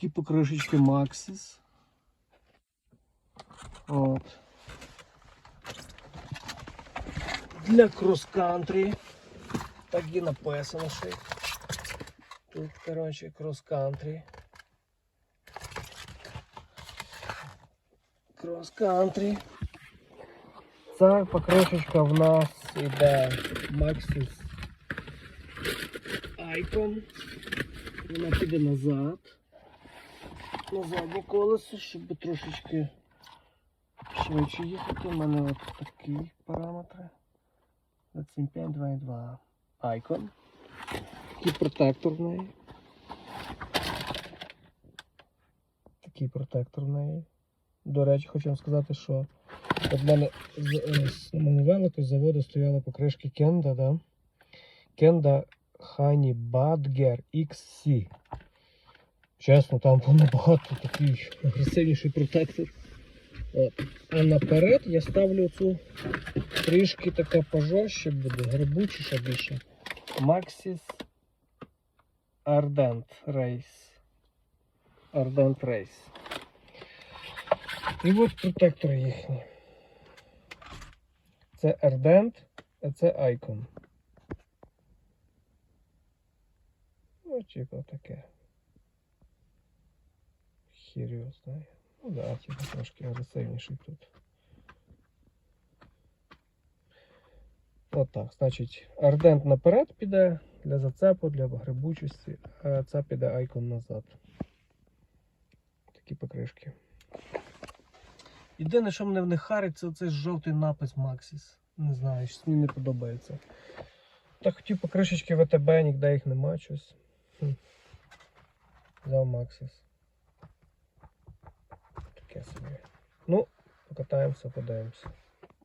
Такі покришечки Maxis. От. Для крос-кантрі. Так і написано ще. Тут, коротше, крос-кантрі. Крос-кантрі. Ця покришечка в нас іде Maxis Icon. Вона піде назад. На заднє колесо, щоб трошечки швидше їхати. У мене от такі параметри. 25, 2,2. Icon. Такий протектор в неї. Такий протектор в неї. До речі, хочу вам сказати, що в мене з, е, велику з заводу стояли покришки Кенда, да? Кенда Honey Badger XC. Чесно, там набагато такий агресивніший протектор. От. А наперед я ставлю цю трішки така пожорстче буде, грибучіша більше. Maxis Ardent Race. Ardent Race. І от протектори їхні. Це Ardent, а це Icon. Ось таке. Хір його. Ну да, типа трошки агресивніший тут. Отак. Значить, ардент наперед піде для зацепу, для грибучості, а це піде айкон назад. Такі покришки. Єдине, що мене в них харить, це оцей жовтий напис Maxis. Не знаю, щось мені не подобається. Так хотів покришечки ВТБ, ніде їх нема щось. Хм. Взяв Maxis. Таке собі. Ну, покатаємося, подивимося.